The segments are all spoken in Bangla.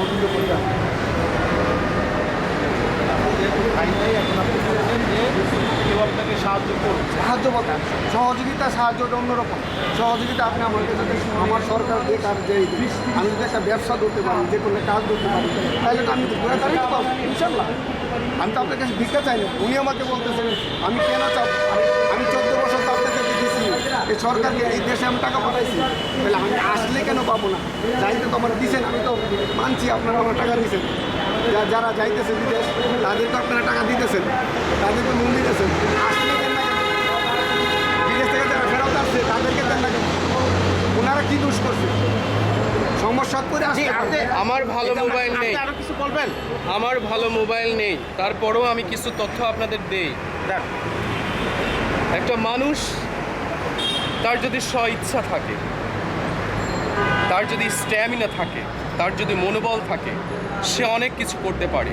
গোবিন্দ সাহায্য করবে সাহায্য সহযোগিতা সাহায্যটা অন্যরকম। সহযোগিতা আপনি আমাদের সাথে আমার সরকার যে কাজ যে আমি যদি একটা ব্যবসা করতে পারি, যে কোনো কাজ করতে পারি, তাহলে তো আমি ঘুরে ইনশাল্লাহ আমি তো আপনার কাছে ভিক্ষা চাই না। উনি আমাকে বলতেছেন, আমি কেন এই সরকারকে এই দেশে আমি টাকা পাঠাইছি তাহলে আমি আসলে কেন পাবো না? যাইতে তো আমার দিচ্ছেন আমি তো মানছি আপনারা আমার টাকা দিয়েছেন যা- যারা যাইতেছে বিদেশ তাদেরকে আপনারা টাকা দিতেছেন তাদেরকে মূল দিতেছেন। আসলে কেন বিদেশ থেকে যারা ফেরত আসছে তাদেরকে দেন না কেন? ওনারা কি দোষ করছে? সমস্যা করে আসছে আমার ভালো মোবাইল নেই। আরও কিছু বলবেন? আমার ভালো মোবাইল নেই। তারপরেও আমি কিছু তথ্য আপনাদের দেই। দেখ একটা মানুষ তার যদি স্ব ইচ্ছা থাকে, তার যদি স্ট্যামিনা থাকে, তার যদি মনোবল থাকে, সে অনেক কিছু করতে পারে।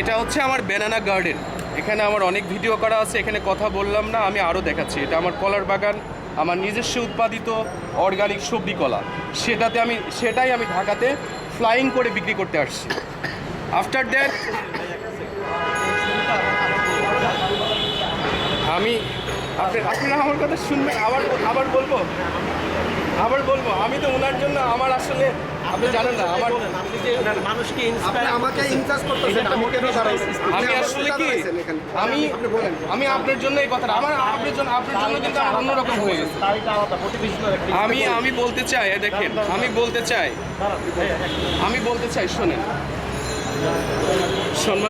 এটা হচ্ছে আমার ব্যানানা গার্ডেন এখানে আমার অনেক ভিডিও করা আছে, এখানে কথা বললাম না, আমি আরও দেখাচ্ছি। এটা আমার কলার বাগান, আমার নিজস্ব উৎপাদিত অর্গানিক সবজি কলা। সেটাতে আমি, সেটাই আমি ঢাকাতে ফ্লাইং করে বিক্রি করতে আসছি। আফটার দ্যাট আমি আপনারা আমার কথা শুনবেন আবার আবার বলব? আবার বলব? আমি তো ওনার জন্য আমার আসলে আপনি জানেন না আমার মানুষকে আমাকে ইনচার্জ করতেছেন আমি আমি আসলে কি? আমি আমি আপনার জন্য এই কথাটা আমার আপনার জন্য আপনার জন্য কিন্তু আমার অন্যরকম হয়ে গেছে। আমি আমি বলতে চাই দেখেন আমি বলতে চাই। আমি বলতে চাই শোনেন। সম্মান